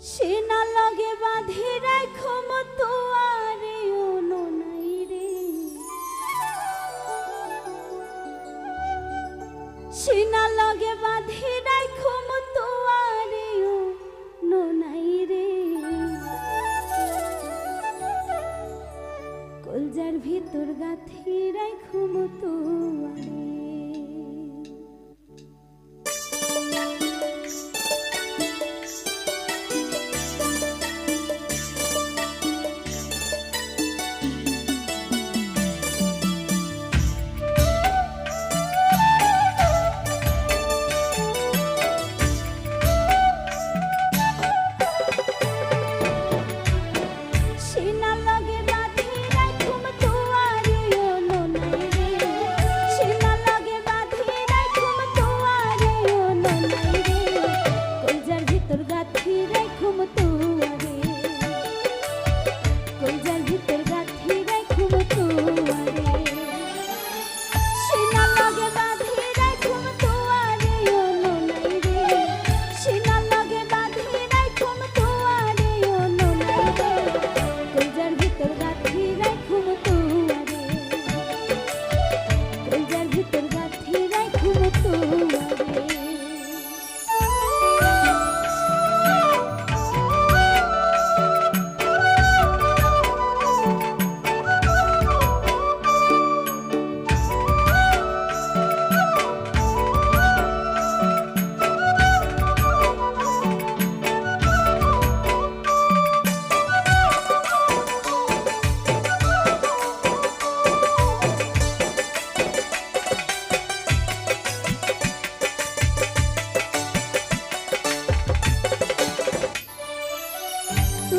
সেনা লগে লাগে বাঁধে রাখো মতো আরে ওনো নাই রে। সে না লাগে বাঁধে রাখো মতো আরে নাই রে। কলজার ভিতর গাথি রাখো মতো আরে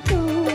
তো